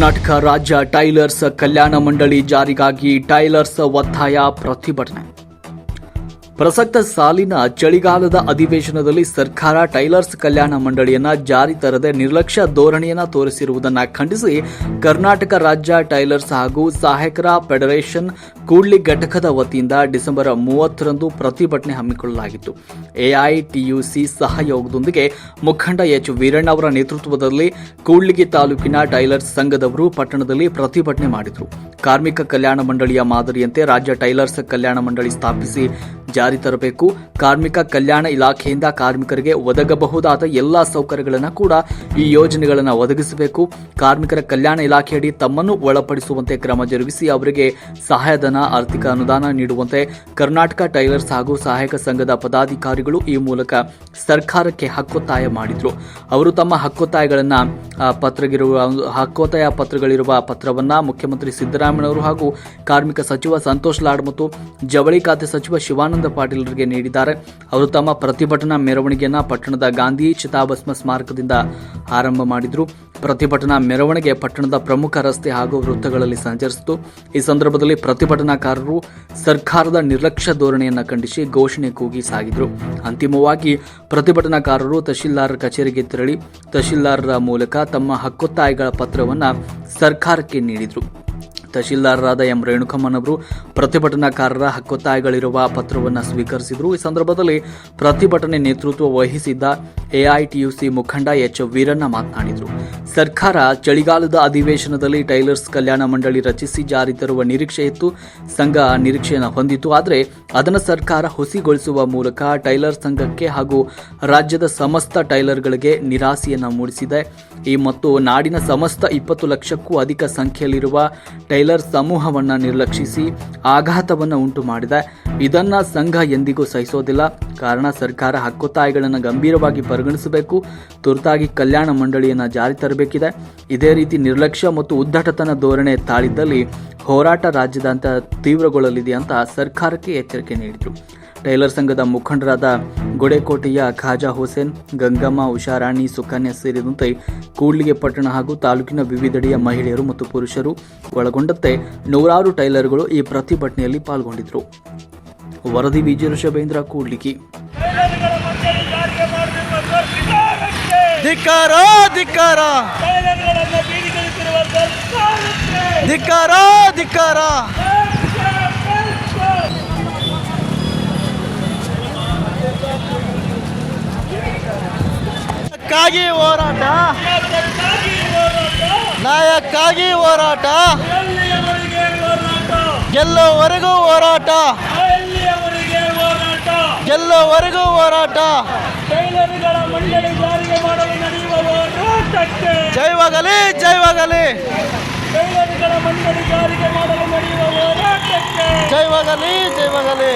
ಕರ್ನಾಟಕ ರಾಜ್ಯ ಟೈಲರ್ಸ್ ಕಲ್ಯಾಣ ಮಂಡಳಿ ಜಾರಿಗಾಗಿ ಟೈಲರ್ಸ್ ಒತ್ತಾಯ ಪ್ರತಿಭಟನೆ. ಪ್ರಸಕ್ತ ಸಾಲಿನ ಚಳಿಗಾಲದ ಅಧಿವೇಶನದಲ್ಲಿ ಸರ್ಕಾರ ಟೈಲರ್ಸ್ ಕಲ್ಯಾಣ ಮಂಡಳಿಯನ್ನ ಜಾರಿ ತರದೆ ನಿರ್ಲಕ್ಷ್ಯ ಧೋರಣೆಯನ್ನ ತೋರಿಸಿರುವುದನ್ನು ಖಂಡಿಸಿ ಕರ್ನಾಟಕ ರಾಜ್ಯ ಟೈಲರ್ಸ್ ಹಾಗೂ ಸಹಾಯಕರ ಫೆಡರೇಷನ್ ಕೂಡ್ಲಿ ಘಟಕದ ವತಿಯಿಂದ ಡಿಸೆಂಬರ್ ಮೂವತ್ತರಂದು ಪ್ರತಿಭಟನೆ ಹಮ್ಮಿಕೊಳ್ಳಲಾಗಿತ್ತು. ಎಐಟಿಯುಸಿ ಸಹಯೋಗದೊಂದಿಗೆ ಮುಖಂಡ ಎಚ್ ವೀರಣ್ಣ ಅವರ ನೇತೃತ್ವದಲ್ಲಿ ಕೂಡ್ಲಿಗಿ ತಾಲೂಕಿನ ಟೈಲರ್ಸ್ ಸಂಘದವರು ಪಟ್ಟಣದಲ್ಲಿ ಪ್ರತಿಭಟನೆ ಮಾಡಿದರು. ಕಾರ್ಮಿಕ ಕಲ್ಯಾಣ ಮಂಡಳಿಯ ಮಾದರಿಯಂತೆ ರಾಜ್ಯ ಟೈಲರ್ಸ್ ಕಲ್ಯಾಣ ಮಂಡಳಿ ಸ್ಥಾಪಿಸಿ ಜಾರಿ ತರಬೇಕು. ಕಾರ್ಮಿಕ ಕಲ್ಯಾಣ ಇಲಾಖೆಯಿಂದ ಕಾರ್ಮಿಕರಿಗೆ ಒದಗಬಹುದಾದ ಎಲ್ಲಾ ಸೌಕರ್ಯಗಳನ್ನು ಕೂಡ ಈ ಯೋಜನೆಗಳನ್ನು ಒದಗಿಸಬೇಕು. ಕಾರ್ಮಿಕರ ಕಲ್ಯಾಣ ಇಲಾಖೆಯಡಿ ತಮ್ಮನ್ನು ಒಳಪಡಿಸುವಂತೆ ಕ್ರಮ ಜರುಗಿಸಿ ಅವರಿಗೆ ಸಹಾಯಧನ, ಆರ್ಥಿಕ ಅನುದಾನ ನೀಡುವಂತೆ ಕರ್ನಾಟಕ ಟೈಲರ್ಸ್ ಹಾಗೂ ಸಹಾಯಕ ಸಂಘದ ಪದಾಧಿಕಾರಿಗಳು ಈ ಮೂಲಕ ಸರ್ಕಾರಕ್ಕೆ ಹಕ್ಕೊತ್ತಾಯ ಮಾಡಿದ್ರು. ಅವರು ತಮ್ಮ ಹಕ್ಕೊತ್ತಾಯಗಳನ್ನ ಪತ್ರಗಿರುವ ಹಕ್ಕೋತಾಯ ಪತ್ರಗಳಿರುವ ಪತ್ರವನ್ನ ಮುಖ್ಯಮಂತ್ರಿ ಸಿದ್ದರಾಮಯ್ಯನವರು ಹಾಗೂ ಕಾರ್ಮಿಕ ಸಚಿವ ಸಂತೋಷ್ ಲಾಡ್ ಮತ್ತು ಜವಳಿ ಖಾತೆ ಸಚಿವ ಶಿವಾನಂದ ಪಾಟೀಲರಿಗೆ ನೀಡಿದ್ದಾರೆ. ಅವರು ತಮ್ಮ ಪ್ರತಿಭಟನಾ ಮೆರವಣಿಗೆಯನ್ನ ಪಟ್ಟಣದ ಗಾಂಧಿ ಚಿತಾಭಸ್ಮ ಸ್ಮಾರಕದಿಂದ ಆರಂಭ ಮಾಡಿದ್ರು. ಪ್ರತಿಭಟನಾ ಮೆರವಣಿಗೆ ಪಟ್ಟಣದ ಪ್ರಮುಖ ರಸ್ತೆ ಹಾಗೂ ವೃತ್ತಗಳಲ್ಲಿ ಸಂಚರಿಸಿತು. ಈ ಸಂದರ್ಭದಲ್ಲಿ ಪ್ರತಿಭಟನಾಕಾರರು ಸರ್ಕಾರದ ನಿರ್ಲಕ್ಷ್ಯ ಧೋರಣೆಯನ್ನು ಖಂಡಿಸಿ ಘೋಷಣೆ ಕೂಗಿ ಸಾಗಿದರು. ಅಂತಿಮವಾಗಿ ಪ್ರತಿಭಟನಾಕಾರರು ತಹಶೀಲ್ದಾರರ ಕಚೇರಿಗೆ ತೆರಳಿ ತಹಶೀಲ್ದಾರರ ಮೂಲಕ ತಮ್ಮ ಹಕ್ಕೊತ್ತಾಯಗಳ ಪತ್ರವನ್ನು ಸರ್ಕಾರಕ್ಕೆ ನೀಡಿದ್ರು. ತಹಶೀಲ್ದಾರರಾದ ಎಂ ರೇಣುಕಮ್ಮನವರು ಪ್ರತಿಭಟನಾಕಾರರ ಹಕ್ಕೊತ್ತಾಯಗಳಿರುವ ಪತ್ರವನ್ನು ಸ್ವೀಕರಿಸಿದರು. ಈ ಸಂದರ್ಭದಲ್ಲಿ ಪ್ರತಿಭಟನೆ ನೇತೃತ್ವ ವಹಿಸಿದ್ದ ಎಐಟಿಯುಸಿ ಮುಖಂಡ ಎಚ್ ವೀರಣ್ಣ ಮಾತನಾಡಿದರು. ಸರ್ಕಾರ ಚಳಿಗಾಲದ ಅಧಿವೇಶನದಲ್ಲಿ ಟೈಲರ್ಸ್ ಕಲ್ಯಾಣ ಮಂಡಳಿ ರಚಿಸಿ ಜಾರಿ ತರುವ ನಿರೀಕ್ಷೆ ಇತ್ತು, ಸಂಘ ನಿರೀಕ್ಷೆಯನ್ನು ಹೊಂದಿತ್ತು. ಆದರೆ ಅದನ್ನು ಸರ್ಕಾರ ಹುಸಿಗೊಳಿಸುವ ಮೂಲಕ ಟೈಲರ್ ಸಂಘಕ್ಕೆ ಹಾಗೂ ರಾಜ್ಯದ ಸಮಸ್ತ ಟೈಲರ್ಗಳಿಗೆ ನಿರಾಸೆಯನ್ನು ಮೂಡಿಸಿದೆ. ಈ ಮತ್ತು ನಾಡಿನ ಸಮಸ್ತ ಇಪ್ಪತ್ತು ಲಕ್ಷಕ್ಕೂ ಅಧಿಕ ಸಂಖ್ಯೆಯಲ್ಲಿರುವ ಟೈಲರ್ ಸಮೂಹವನ್ನು ನಿರ್ಲಕ್ಷಿಸಿ ಆಘಾತವನ್ನು ಉಂಟು ಮಾಡಿದೆ. ಇದನ್ನು ಸಂಘ ಎಂದಿಗೂ ಸಹಿಸೋದಿಲ್ಲ. ಕಾರಣ ಸರ್ಕಾರ ಹಕ್ಕೊತ್ತಾಯಗಳನ್ನು ಗಂಭೀರವಾಗಿ ಪರಿಗಣಿಸಬೇಕು. ತುರ್ತಾಗಿ ಕಲ್ಯಾಣ ಮಂಡಳಿಯನ್ನು ಜಾರಿ ತರಬೇಕಿದೆ. ಇದೇ ರೀತಿ ನಿರ್ಲಕ್ಷ್ಯ ಮತ್ತು ಉದ್ದಟತನ ಧೋರಣೆ ತಾಳಿದ್ದಲ್ಲಿ ಹೋರಾಟ ರಾಜ್ಯದಂತ ತೀವ್ರಗೊಳ್ಳಲಿದೆ ಅಂತ ಸರ್ಕಾರಕ್ಕೆ ಎಚ್ಚರಿಕೆ ನೀಡಿದರು. ಟೈಲರ್ ಸಂಘದ ಮುಖಂಡರಾದ ಗೊಡೆಕೋಟೆಯ ಖಾಜಾ ಹುಸೇನ್, ಗಂಗಮ್ಮ, ಉಷಾರಾಣಿ, ಸುಕನ್ಯಾ ಸೇರಿದಂತೆ ಕೂಡ್ಲಿಗೆ ಪಟ್ಟಣ ಹಾಗೂ ತಾಲೂಕಿನ ವಿವಿಧೆಡೆಯ ಮಹಿಳೆಯರು ಮತ್ತು ಪುರುಷರು ಒಳಗೊಂಡಂತೆ ನೂರಾರು ಟೈಲರ್ಗಳು ಈ ಪ್ರತಿಭಟನೆಯಲ್ಲಿ ಪಾಲ್ಗೊಂಡಿದ್ದರು. ವರದಿ ವಿಜಯ ಋಷಭೇಂದ್ರ ಕೂಡ್ಲಿಗಿ. ಧಿಕ್ಕಾರ ಧಿಕ್ಕಾರ. ಧಿಕ್ಕಾರ ಧಿಕ್ಕಾರ. ನ್ಯಾಯಕ್ಕಾಗಿ ಹೋರಾಟ. ನ್ಯಾಯಕ್ಕಾಗಿ ಹೋರಾಟ. ಗೆಲ್ಲೋವರೆಗೂ ಹೋರಾಟ. ಗೆಲ್ಲೋವರೆಗೂ ಹೋರಾಟ. ಜೈವಾಗಲಿ ಜೈವಾಗಲಿ. ಜೈವಾಗಲಿ ಜೈವಾಗಲಿ.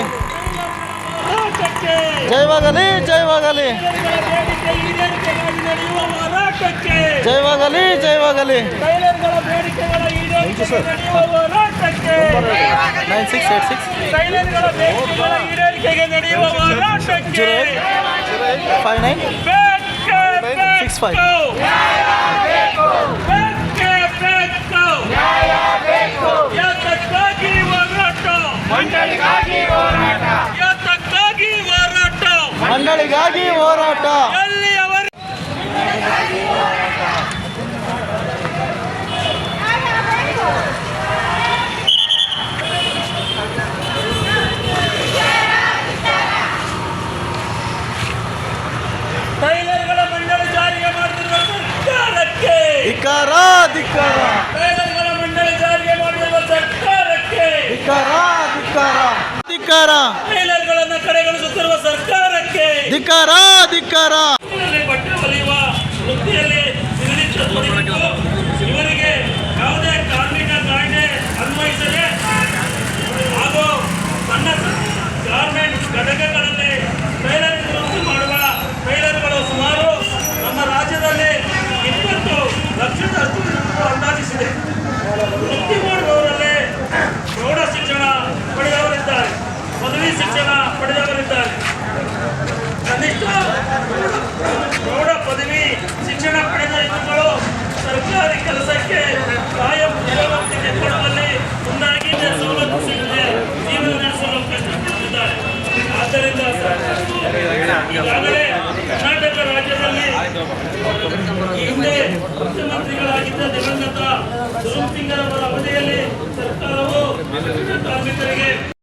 ಹೋರಾಟಕ್ಕೆ ಜೈವಾಗಲಿ ಜೈವಾಗಲಿ ಟೈಲರ್ಗಳ ಬೇಡಿಕೆ ಈಡೇರಿಕೆಗಾಗಿ ನಡೆಯುವ ಹೋರಾಟಕ್ಕೆ ಜೈವಾಗಲಿ ಜೈವಾಗಲಿ ಟೈಲರ್ಗಳ ಬೇಡಿಕೆಗಳ ಈಡೇರಿಕೆಗೆ ನಡೆಯುವ ಹೋರಾಟಕ್ಕೆ ನೈನ್ ಸಿಕ್ಸ್ ಏಟ್ ಸಿಕ್ಸ್ ಟೈಲರ್ಗಳ ಬೇಡಿಕೆಗಳ ಈಡೇರಿಕೆಗೆ ನಡೆಯುವ ಹೋರಾಟಕ್ಕೆ ಫೈವ್ ನೈನ್ ಬೇಕೇ Six ಧಿಕ್ಕಾರ ಧಿಕ್ಕಾರ. ಧಿಕ್ಕಾರ. ಟೈಲರ್ಗಳನ್ನು ಕಡೆಗಣಿಸುತ್ತಿರುವ ಸರ್ಕಾರಕ್ಕೆ ಧಿಕ್ಕಾರ ಧಿಕ್ಕಾರ. ಶಿಕ್ಷಣ ಪಡೆದ ಹೆಣ್ಣುಗಳು ಸರ್ಕಾರಿ ಕೆಲಸಕ್ಕೆ ಕಾಯಂ ಕೆಲವೊಂದಿಗೆ ಕೊಡುವಲ್ಲಿ ಮುಂದಾಗಿ ಸವಲತ್ತು ಸಿಗದೆ ಜೀವನ ನಡೆಸಲು ಕಷ್ಟಪಡುತ್ತಿದ್ದಾರೆ ಆದ್ದರಿಂದ ಈಗಾಗಲೇ ಕರ್ನಾಟಕ ರಾಜ್ಯದಲ್ಲಿ ಹಿಂದೆ ಮುಖ್ಯಮಂತ್ರಿಗಳಾಗಿದ್ದ ದಿವಂಗತ ಸೋಮಸಿಂಗರವರ ಅವಧಿಯಲ್ಲಿ ಸರ್ಕಾರವು ಕಾರ್ಮಿಕರಿಗೆ